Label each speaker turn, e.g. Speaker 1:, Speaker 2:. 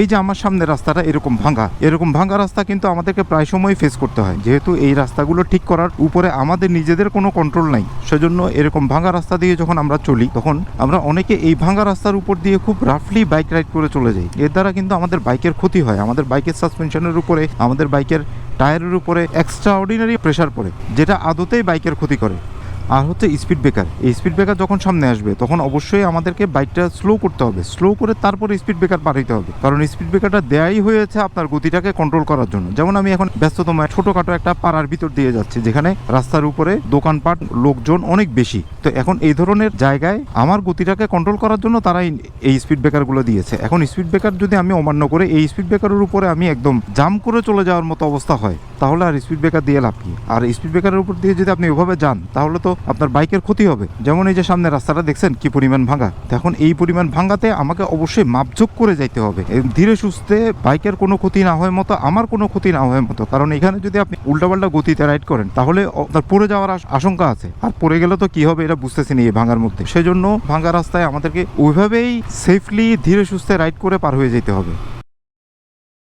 Speaker 1: এই যে আমার সামনে রাস্তাটা এরকম ভাঙা এরকম ভাঙা রাস্তা কিন্তু আমাদেরকে প্রায় সময় ফেস করতে হয়। যেহেতু এই রাস্তাগুলো ঠিক করার উপরে আমাদের নিজেদের কোনো কন্ট্রোল নাই, সেজন্য এরকম ভাঙা রাস্তা দিয়ে যখন আমরা চলি, তখন আমরা অনেকে এই ভাঙা রাস্তার উপর দিয়ে খুব রাফলি বাইক রাইড করে চলে যাই। এর দ্বারা কিন্তু আমাদের বাইকের ক্ষতি হয়, আমাদের বাইকের সাসপেনশনের উপরে, আমাদের বাইকের টায়ারের উপরে এক্সট্রা অর্ডিনারি প্রেশার পড়ে, যেটা আদতেই বাইকের ক্ষতি করে। আর হচ্ছে স্পিড ব্রেকার এই স্পিড ব্রেকার যখন সামনে আসবে, তখন অবশ্যই আমাদেরকে বাইকটা স্লো করতে হবে। স্লো করে তারপরে স্পিড ব্রেকার পার হইতে হবে। কারণ স্পিড ব্রেকারটা দেয়াই হয়েছে আপনার গতিটাকে কন্ট্রোল করার জন্য। যেমন আমি এখন ব্যস্ততম ছোটোখাটো একটা পাড়ার ভিতর দিয়ে যাচ্ছি, যেখানে রাস্তার উপরে দোকানপাট লোকজন অনেক বেশি। তো এখন এই ধরনের জায়গায় আমার গতিটাকে কন্ট্রোল করার জন্য তারাই এই স্পিড ব্রেকারগুলো দিয়েছে। এখন স্পিড ব্রেকার যদি আমি অমান্য করে, এই স্পিড ব্রেকারের উপরে আমি একদম জাম করে চলে যাওয়ার মতো অবস্থা হয়, তাহলে আর স্পিড ব্রেকার দিয়ে লাভ কি? আর স্পিড ব্রেকারের উপর দিয়ে যদি আপনি ওভাবে যান, তাহলে তো আপনার বাইকের ক্ষতি হবে। যেমন এই যে সামনে রাস্তাটা দেখছেন, কি পরিমাণ ভাঙা? এখন এই পরিমাণ ভাঙাতে আমাকে অবশ্যই মাপঝোক করে যাইতে হবে। ধীরে সুস্থে বাইকের কোনো ক্ষতি না হয় মতো, আমার কোনো ক্ষতি না হয় মতো। কারণ এখানে যদি আপনি উল্টাপাল্টা গতিতে রাইড করেন, তাহলে আপনার পড়ে যাওয়ার আশঙ্কা আছে। আর পড়ে গেলে তো কি হবে এটা বুঝতেছি না এই ভাঙার মধ্যে। সেজন্য ভাঙা রাস্তায় আমাদেরকে ওইভাবেই সেফলি ধীরে সুস্থে রাইড করে পার হয়ে যেতে হবে।